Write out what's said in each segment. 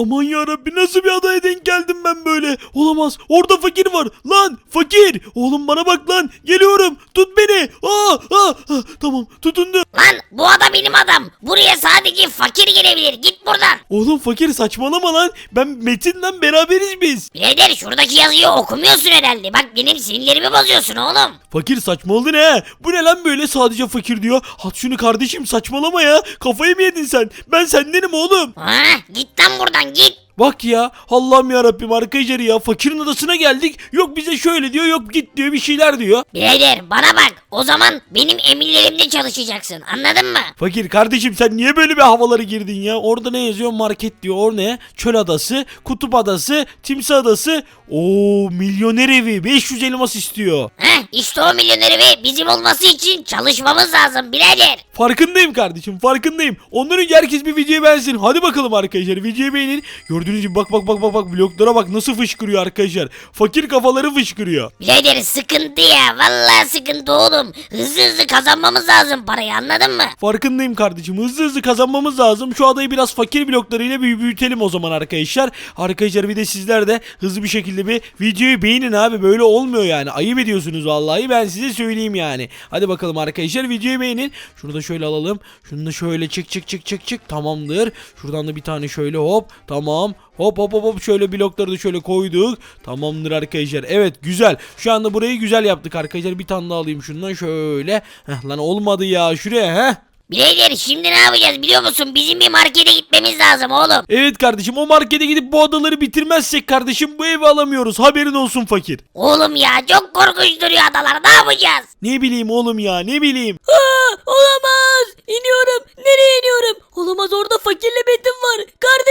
Aman yarabbi nasıl bir adaya denk geldim ben böyle? Olamaz. Orada fakir var. Lan fakir. Oğlum bana bak lan. Geliyorum. Tut beni. Aa, aa, aa. Tamam tutundu. Lan bu adam benim adam. Buraya sadece fakir gelebilir. Git buradan. Oğlum fakir saçmalama lan. Ben Metin'le beraberiz biz. Birader şuradaki yazıyı okumuyorsun herhalde. Bak benim sinirlerimi bozuyorsun oğlum. Fakir saçmaladın he. Bu ne lan böyle sadece fakir diyor. At şunu kardeşim saçmalama ya. Kafayı mı yedin sen? Ben sendenim oğlum. Ha, git lan buradan git. Bak ya Allah'ım ya Rabbim arkadaşlar ya fakirin odasına geldik. Yok bize şöyle diyor yok git diyor bir şeyler diyor. Birader bana bak. O zaman benim emirlerimde çalışacaksın. Anladın mı? Fakir kardeşim sen niye böyle bir havalara girdin ya? Orada ne yazıyor? Market diyor. O ne? Çöl adası, kutup adası, timsah adası. Oo milyoner evi 500 elmas istiyor. Heh, işte o milyoner ve bizim olması için çalışmamız lazım birader. Farkındayım kardeşim farkındayım. Ondan önce herkes bir videoya beğensin. Hadi bakalım arkadaşlar videoyu beğenin. Gördüğünüz gibi bak bak bak bak bak bloklara bak nasıl fışkırıyor arkadaşlar. Fakir kafaları fışkırıyor. Birader sıkıntı ya. Vallahi sıkıntı oğlum. Hızlı hızlı kazanmamız lazım parayı anladın mı? Farkındayım kardeşim. Hızlı hızlı kazanmamız lazım. Şu adayı biraz fakir bloklarıyla büyü- büyütelim o zaman arkadaşlar. Arkadaşlar bir de sizler de hızlı bir şekilde bir videoyu beğenin abi. Böyle olmuyor yani. Ayıp ediyorsunuz vallahi. Ben size söyleyeyim yani. Hadi bakalım arkadaşlar videoyu beğenin. Şunu da şöyle alalım. Şunu da şöyle çık çık çık çık çık. Tamamdır. Şuradan da bir tane şöyle hop. Tamam. Hop hop hop hop şöyle blokları da şöyle koyduk. Tamamdır arkadaşlar. Evet güzel. Şu anda burayı güzel yaptık arkadaşlar. Bir tane daha alayım şundan şöyle. Heh, lan olmadı ya. Şuraya heh. Birader şimdi ne yapacağız biliyor musun? Bizim bir markete gitmemiz lazım oğlum. Evet kardeşim o markete gidip bu adaları bitirmezsek kardeşim bu evi alamıyoruz. Haberin olsun fakir. Oğlum ya çok korkunç duruyor adalar ne yapacağız? Ne bileyim oğlum ya ne bileyim. Olamaz. İniyorum. Nereye iniyorum? Olamaz orada fakirle Metin var. Kardeşlerim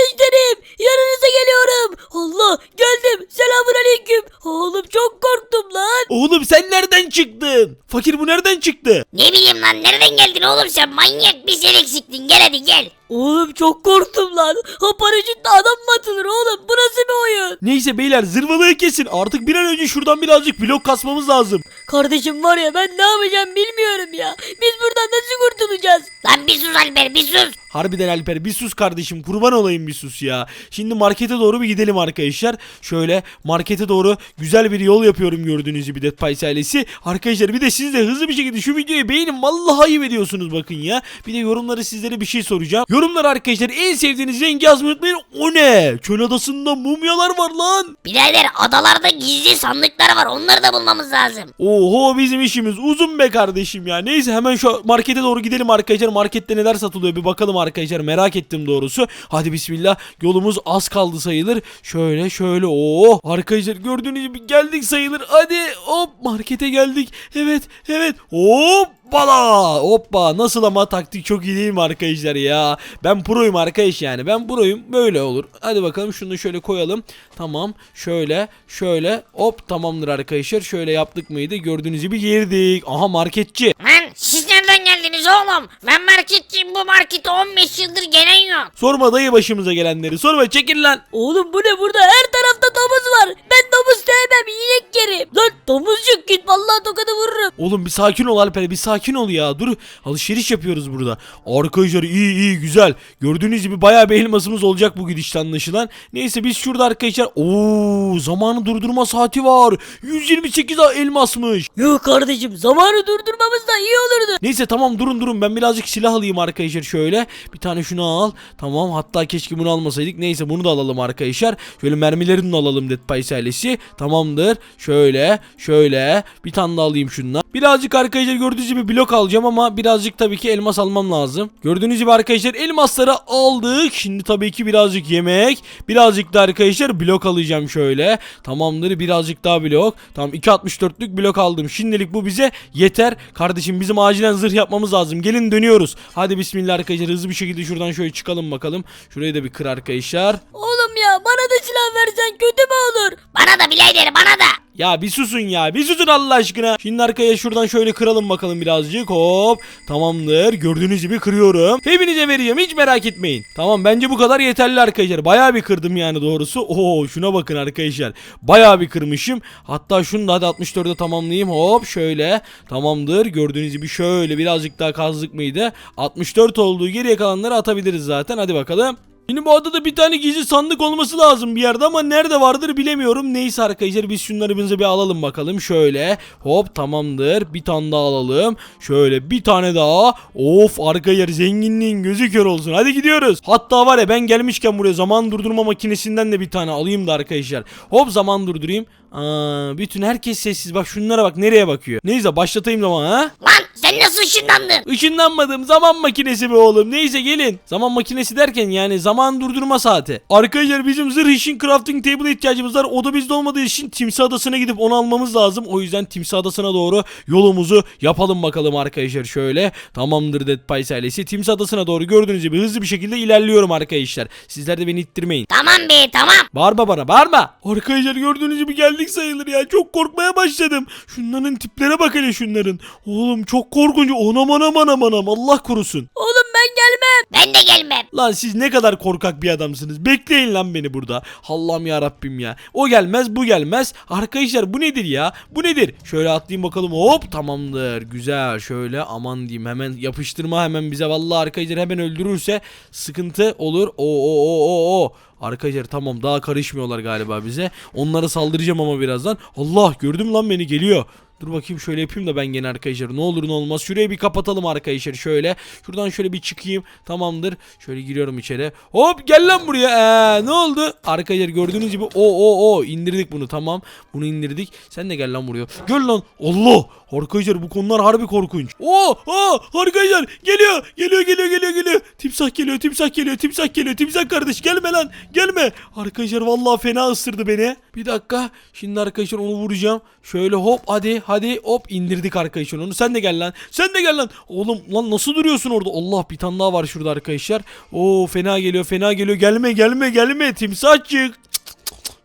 Fakir bu nereden çıktı? Ne bileyim lan nereden geldin oğlum sen manyak bir sen eksiktin gel hadi gel. Oğlum çok korktum lan. Ha paraşütle adam mı atılır oğlum? Bu nasıl bir oyun? Neyse beyler zırvalığı kesin. Artık bir an önce şuradan birazcık blok kasmamız lazım. Kardeşim var ya ben ne yapacağım bilmiyorum ya. Biz buradan nasıl kurtulacağız? Lan bir sus Alper bir sus. Harbiden Alper bir sus kardeşim kurban olayım bir sus ya. Şimdi markete doğru bir gidelim arkadaşlar. Şöyle markete doğru güzel bir yol yapıyorum gördüğünüz gibi Dead Pies ailesi. Arkadaşlar bir de siz de hızlı bir şekilde şu videoyu beğenin. Vallahi ayıp ediyorsunuz bakın ya. Bir de yorumları sizlere bir şey soracağım. Yorumlar arkadaşlar en sevdiğiniz rengi yazmayı unutmayın. O ne? Çöl adasında mumyalar var lan. Birader adalarda gizli sandıklar var onları da bulmamız lazım. Oho bizim işimiz uzun be kardeşim ya. Neyse hemen şu markete doğru gidelim arkadaşlar. Markette neler satılıyor bir bakalım arkadaşlar. Merak ettim doğrusu. Hadi bismillah. Yolumuz az kaldı sayılır. Şöyle şöyle. Oo arkadaşlar gördüğünüz gibi geldik sayılır. Hadi hop markete geldik. Evet evet. Hop Bala hoppa! Nasıl ama taktik çok iyi değil mi arkadaşlar ya? Ben proyum arkadaş yani. Ben proyum. Böyle olur. Hadi bakalım şunu da şöyle koyalım. Tamam. Şöyle şöyle. Hop! Tamamdır arkadaşlar. Şöyle yaptık mıydı? Gördüğünüz gibi girdik. Aha marketçi. Lan siz nereden geldiniz oğlum? Ben marketçiyim. Bu markete 15 yıldır gelen yok. sorma dayı başımıza gelenleri. Sorma çekil lan. Oğlum bu ne? Burada? Her tarafta domuz var. Ben domuz sevmem. inek yerim. Lan domuzcuk git. Vallahi tokadı vururum. Oğlum bir sakin ol Alper bir sakin ol ya dur alışveriş yapıyoruz burada arkadaşlar iyi iyi güzel gördüğünüz gibi bayağı bir elmasımız olacak bu gidişte anlaşılan neyse biz şurada arkadaşlar ooo zamanı durdurma saati var 128 elmasmış Yok kardeşim zamanı durdurmamız da iyi olurdu. Neyse tamam durun durun ben birazcık silah alayım arkadaşlar şöyle. Bir tane şunu al. Tamam hatta keşke bunu almasaydık. Neyse bunu da alalım arkadaşlar. Şöyle mermilerini de alalım Dead Pies ailesi. Tamamdır. Şöyle şöyle bir tane daha alayım şundan. Birazcık arkadaşlar gördüğünüz gibi blok alacağım ama birazcık tabii ki elmas almam lazım. Gördüğünüz gibi arkadaşlar elmasları aldık. Şimdi tabii ki birazcık yemek. Birazcık da arkadaşlar blok alacağım şöyle. Tamamdır birazcık daha blok. Tamam 2.64'lük blok aldım. Şimdilik bu bize yeter. Kardeşim bizim acilen zırh yapmamız lazım. Gelin dönüyoruz. Hadi bismillah arkadaşlar hızlı bir şekilde şuradan şöyle çıkalım bakalım. Şurayı da bir kır arkadaşlar. Oğlum ya bana da silah versen kötü mü olur? Bana da birader bana da. Ya bir susun ya bir susun Allah aşkına. Şimdi arkaya şuradan şöyle kıralım bakalım birazcık hop. Tamamdır gördüğünüz gibi kırıyorum. Hepinize vereceğim hiç merak etmeyin. Tamam bence bu kadar yeterli arkadaşlar. Bayağı bir kırdım yani doğrusu. Oo şuna bakın arkadaşlar. Bayağı bir kırmışım. Hatta şunu da hadi 64'e tamamlayayım. Hop şöyle. Tamamdır gördüğünüz gibi şöyle birazcık daha kazdık mıydı? 64 olduğu geriye kalanları atabiliriz zaten. Hadi bakalım. Şimdi bu adada bir tane gizli sandık olması lazım bir yerde ama nerede vardır bilemiyorum. Neyse arkadaşlar biz şunları bize bir alalım bakalım. Şöyle hop tamamdır. Bir tane daha alalım. Şöyle bir tane daha. Of arkadaşlar zenginliğin gözü kör olsun. Hadi gidiyoruz. Hatta var ya ben gelmişken buraya zaman durdurma makinesinden de bir tane alayım da arkadaşlar. Hop zaman durdurayım. Aa, bütün herkes sessiz. Bak şunlara bak nereye bakıyor. Neyse başlatayım zaman ha. Lan sen nasıl ışınlandın? Işınlanmadım zaman makinesi be oğlum neyse gelin Zaman makinesi derken yani zaman durdurma saati Arkadaşlar bizim zırh için crafting table ihtiyacımız var O da bizde olmadığı için Timsah Adası'na gidip onu almamız lazım O yüzden Timsah Adası'na doğru yolumuzu yapalım bakalım arkadaşlar şöyle Tamamdır Dead Pies ailesi Timsah Adası'na doğru gördüğünüz gibi hızlı bir şekilde ilerliyorum arkadaşlar Sizler de beni ittirmeyin Tamam be tamam. Bağırma bana bağırma. Arkadaşlar gördüğünüz gibi geldik sayılır ya. Çok korkmaya başladım. Şunların tiplere bak hele şunların. Oğlum çok korkunç. Onam anam anam anam. Allah korusun. Oğlum ben gelmem. Ben de gelmem. Lan siz ne kadar korkak bir adamsınız. Bekleyin lan beni burada. Allah'ım ya Rabbim ya. O gelmez bu gelmez. Arkadaşlar bu nedir ya? Bu nedir? Şöyle atlayayım bakalım. Hop tamamdır. Güzel. Şöyle aman diyeyim hemen yapıştırma hemen bize. Vallahi arkadaşlar hemen öldürürse sıkıntı olur. O o o o o. Arkadaşlar tamam daha karışmıyorlar galiba bize. Onlara saldıracağım ama birazdan. Allah gördüm lan beni geliyor. Dur bakayım şöyle yapayım da ben gene arkadaşlar ne olur ne olmaz. Şurayı bir kapatalım arkadaşlar şöyle. Şuradan şöyle bir çıkayım. Tamamdır. Şöyle giriyorum içeri. Hop gel lan buraya. Ee, ne oldu? Arkadaşlar gördüğünüz gibi o o o indirdik bunu tamam. Bunu indirdik. Sen de gel lan buraya. Gel lan. Allah. Arkadaşlar bu konular harbi korkunç. Oo, oo, arkadaşlar geliyor. Geliyor geliyor geliyor geliyor. Timsah geliyor timsah geliyor timsah geliyor. Timsah kardeş gelme lan. Gelme. Arkadaşlar vallahi fena ısırdı beni. Bir dakika. Şimdi arkadaşlar onu vuracağım. Şöyle hop hadi hadi hop indirdik arkadaşlar onu. Sen de gel lan. Sen de gel lan. Oğlum lan nasıl duruyorsun orada? Allah bir tane daha var şurada arkadaşlar. Oo fena geliyor fena geliyor. Gelme gelme gelme timsahçık.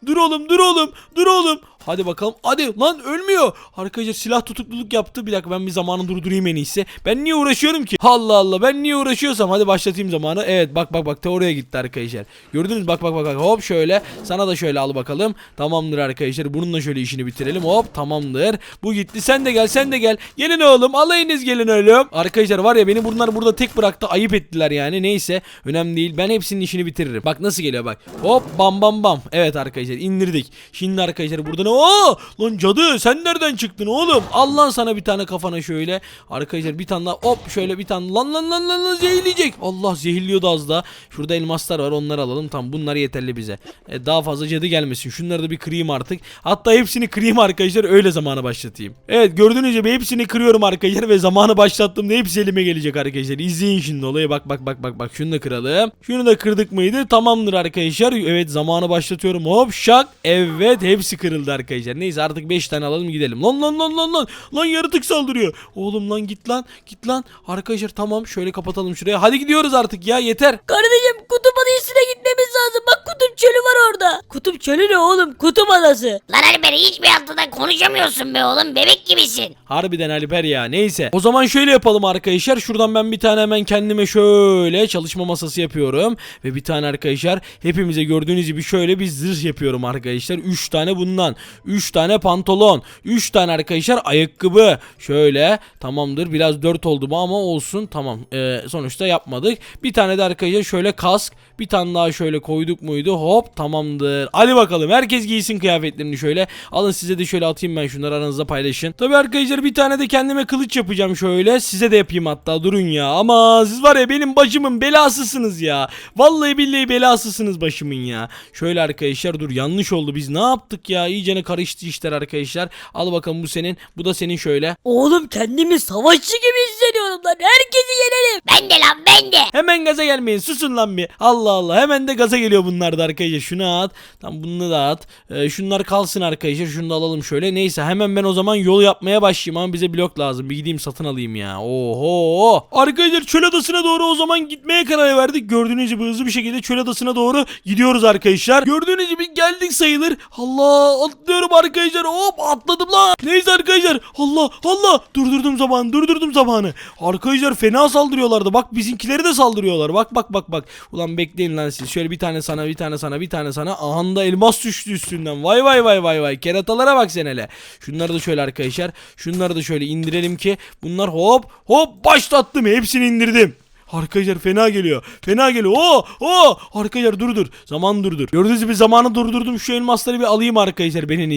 Dur oğlum dur oğlum dur oğlum. Hadi bakalım. Hadi lan ölmüyor. Arkadaşlar silah tutukluluk yaptı. Bir dakika ben bir zamanı durdurayım en iyisi. Ben niye uğraşıyorum ki? Allah Allah ben niye uğraşıyorsam hadi başlatayım zamanı. Evet bak bak bak ta oraya gitti arkadaşlar. Gördünüz bak bak bak bak hop şöyle. Sana da şöyle al bakalım. Tamamdır arkadaşlar. Bununla şöyle işini bitirelim. Hop tamamdır. Bu gitti. Sen de gel sen de gel. Gelin oğlum alayınız gelin oğlum. Arkadaşlar var ya beni bunlar burada tek bıraktı. Ayıp ettiler yani. Neyse önemli değil. Ben hepsinin işini bitiririm. Bak nasıl geliyor bak. Hop bam bam bam. Evet arkadaşlar indirdik. Şimdi arkadaşlar burada ne? Oo! Lan cadı sen nereden çıktın oğlum? Al lan sana bir tane kafana şöyle. Arkadaşlar bir tane daha hop şöyle bir tane. Lan lan lan lan, lan zehirleyecek. Allah zehirliyordu az da. Şurada elmaslar var onları alalım. Tamam bunlar yeterli bize. E, daha fazla cadı gelmesin. Şunları da bir kırayım artık. Hatta hepsini kırayım arkadaşlar öyle zamanı başlatayım. Evet gördüğünüz gibi hepsini kırıyorum arkadaşlar ve zamanı başlattığımda hepsi elime gelecek arkadaşlar. İzleyin şimdi olayı bak bak bak bak bak. Şunu da kıralım. Şunu da kırdık mıydı? Tamamdır arkadaşlar. Evet zamanı başlatıyorum. Hop şak. Evet hepsi kırıldı arkadaşlar. Neyse artık 5 tane alalım gidelim. Lan lan lan lan lan. Lan yaratık saldırıyor. Oğlum lan git lan. Git lan. Arkadaşlar tamam şöyle kapatalım şuraya. Hadi gidiyoruz artık ya yeter. Kardeşim kutup adasına gitmemiz lazım. Bak kutup çölü var orada. Kutup çölü ne oğlum? Kutup adası. Lan Alper hiçbir haftada konuşamıyorsun be oğlum bebek gibisin. Harbiden Alper ya neyse. O zaman şöyle yapalım arkadaşlar. Şuradan ben bir tane hemen kendime şöyle çalışma masası yapıyorum. Ve bir tane arkadaşlar hepimize gördüğünüz gibi şöyle bir zırh yapıyorum arkadaşlar. 3 tane bundan. 3 tane pantolon. 3 tane arkadaşlar ayakkabı. Şöyle tamamdır. Biraz 4 oldu bu ama olsun. Tamam. Ee, sonuçta yapmadık. Bir tane de arkadaşlar şöyle kask. Bir tane daha şöyle koyduk muydu? Hop tamamdır. Hadi bakalım. Herkes giysin kıyafetlerini şöyle. Alın size de şöyle atayım ben şunları aranızda paylaşın. Tabi arkadaşlar bir tane de kendime kılıç yapacağım şöyle. Size de yapayım hatta durun ya. Ama siz var ya benim başımın belasısınız ya. Vallahi billahi belasısınız başımın ya. Şöyle arkadaşlar dur yanlış oldu. Biz ne yaptık ya? İyicene karıştı işler arkadaşlar. Al bakalım bu senin. Bu da senin şöyle. Oğlum kendimi savaşçı gibi hissediyorum lan. Herkesi yenerim. Ben de lan ben de. Hemen gaza gelmeyin susun lan bir. Allah Allah hemen de gaza geliyor bunlar da arkadaşlar. Şunu at. Tam bunu da at. Ee, şunlar kalsın arkadaşlar. Şunu da alalım şöyle. Neyse hemen ben o zaman yol yapmaya başlayayım ama bize blok lazım. Bir gideyim satın alayım ya. Oho. Arkadaşlar çöl adasına doğru o zaman gitmeye karar verdik. Gördüğünüz gibi hızlı bir şekilde çöl adasına doğru gidiyoruz arkadaşlar. Gördüğünüz gibi geldik sayılır. Allah atlıyorum arkadaşlar. Hop atladım lan. Neyse arkadaşlar. Allah Allah. Durdurdum zamanı. Durdurdum zamanı. Arkadaşlar fena saldırıyorlardı. Bak bizimkileri de saldırıyorlar. Bak bak bak bak. Ulan bekleyin lan siz. Şöyle bir tane sana bir tane sana bir tane sana. Ahanda elmas düştü üstünden. Vay vay vay vay vay. Keratalara bak sen hele. Şunları da şöyle arkadaşlar. Şunları da şöyle indirelim ki bunlar hop hop başlattım. Hepsini indirdim. Arkadaşlar fena geliyor. Fena geliyor. Oo! Oo! Arkadaşlar dur dur. Zaman durdur. Gördüğünüz gibi zamanı durdurdum. Şu elmasları bir alayım arkadaşlar ben en.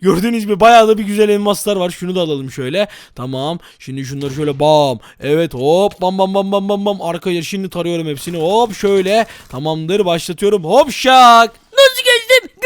Gördüğünüz gibi bayağı da bir güzel elmaslar var. Şunu da alalım şöyle. Tamam. Şimdi şunları şöyle bam. Evet hop bam bam bam bam bam bam. Arkadaşlar şimdi tarıyorum hepsini. Hop şöyle. Tamamdır başlatıyorum. Hop şak.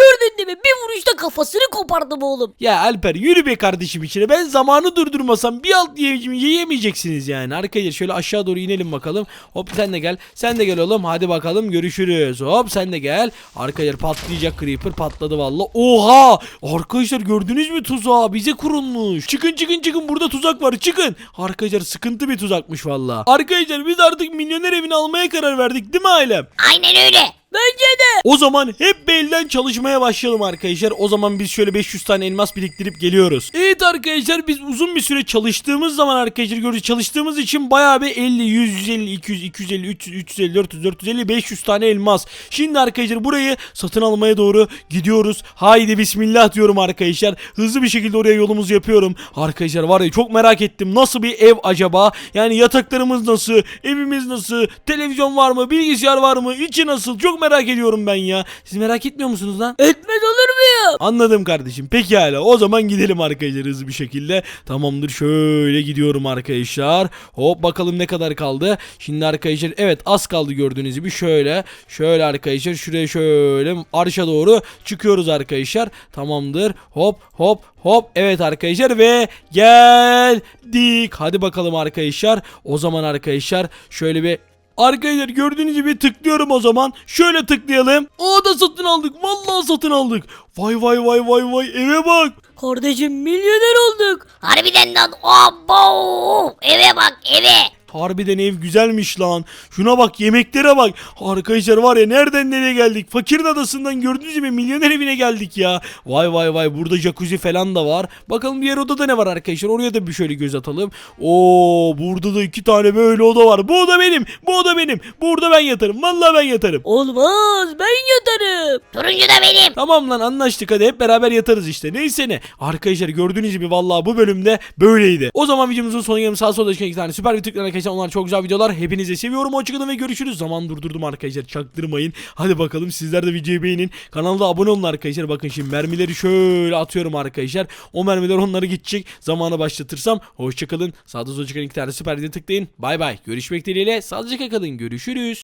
Gördün değil mi? Bir vuruşta kafasını kopardım oğlum. Ya Alper yürü be kardeşim içine. Ben zamanı durdurmasam bir alt yiyemeyeceksiniz yani. Arkadaşlar şöyle aşağı doğru inelim bakalım. Hop sen de gel. Sen de gel oğlum. Hadi bakalım görüşürüz. Hop sen de gel. Arkadaşlar patlayacak creeper patladı valla. Oha! Arkadaşlar gördünüz mü tuzağı? Bize kurulmuş. Çıkın çıkın çıkın burada tuzak var. Çıkın. Arkadaşlar sıkıntı bir tuzakmış valla. Arkadaşlar biz artık milyoner evini almaya karar verdik değil mi ailem? Aynen öyle. Bence de. O zaman hep belden çalışmaya başlayalım arkadaşlar. O zaman biz şöyle 500 tane elmas biriktirip geliyoruz. Evet arkadaşlar biz uzun bir süre çalıştığımız zaman arkadaşlar gördüğünüz çalıştığımız için bayağı bir 50, 100, 150, 200, 250, 300, 350, 400, 450, 500 tane elmas. Şimdi arkadaşlar burayı satın almaya doğru gidiyoruz. Haydi bismillah diyorum arkadaşlar. Hızlı bir şekilde oraya yolumuzu yapıyorum. Arkadaşlar var ya çok merak ettim. Nasıl bir ev acaba? Yani yataklarımız nasıl? Evimiz nasıl? Televizyon var mı? Bilgisayar var mı? İçi nasıl? Çok merak ediyorum ben ya. Siz merak etmiyor musunuz lan? Etmez olur muyum? Anladım kardeşim. Peki hala. O zaman gidelim arkadaşlar hızlı bir şekilde. Tamamdır. Şöyle gidiyorum arkadaşlar. Hop bakalım ne kadar kaldı. Şimdi arkadaşlar evet az kaldı gördüğünüz gibi. Şöyle. Şöyle arkadaşlar. Şuraya şöyle arşa doğru çıkıyoruz arkadaşlar. Tamamdır. Hop hop hop. Evet arkadaşlar ve geldik. Hadi bakalım arkadaşlar. O zaman arkadaşlar şöyle bir Arkadaşlar gördüğünüz gibi tıklıyorum o zaman. Şöyle tıklayalım. Aa da satın aldık. Vallahi satın aldık. Vay vay vay vay vay eve bak. Kardeşim milyoner olduk. Harbiden lan. Abo. Eve bak eve. Harbiden ev güzelmiş lan. Şuna bak yemeklere bak. Arkadaşlar var ya nereden nereye geldik. Fakirin adasından gördüğünüz gibi milyoner evine geldik ya. Vay vay vay burada jacuzzi falan da var. Bakalım diğer odada ne var arkadaşlar. Oraya da bir şöyle göz atalım. Oo burada da iki tane böyle oda var. Bu oda benim. Bu oda benim. Burada ben yatarım. Vallahi ben yatarım. Olmaz ben yatarım. Turuncu da benim. Tamam lan anlaştık hadi hep beraber yatarız işte. Neyse ne. Arkadaşlar gördüğünüz gibi vallahi bu bölümde böyleydi. O zaman videomuzun geldim. Sağ solda çıkan iki tane süper bir tıklayın arkadaşlar. Onlar çok güzel videolar. Hepinizi seviyorum. Hoşçakalın ve görüşürüz. Zaman durdurdum arkadaşlar. Çaktırmayın. Hadi bakalım sizler de videoyu beğenin. Kanalda abone olun arkadaşlar. Bakın şimdi mermileri şöyle atıyorum arkadaşlar. O mermiler onları gidecek. Zamanı başlatırsam. Hoşçakalın. Sağda solda çıkan iki tane süper tıklayın. Bay bay. Görüşmek dileğiyle. Sağlıcakla kalın. Görüşürüz.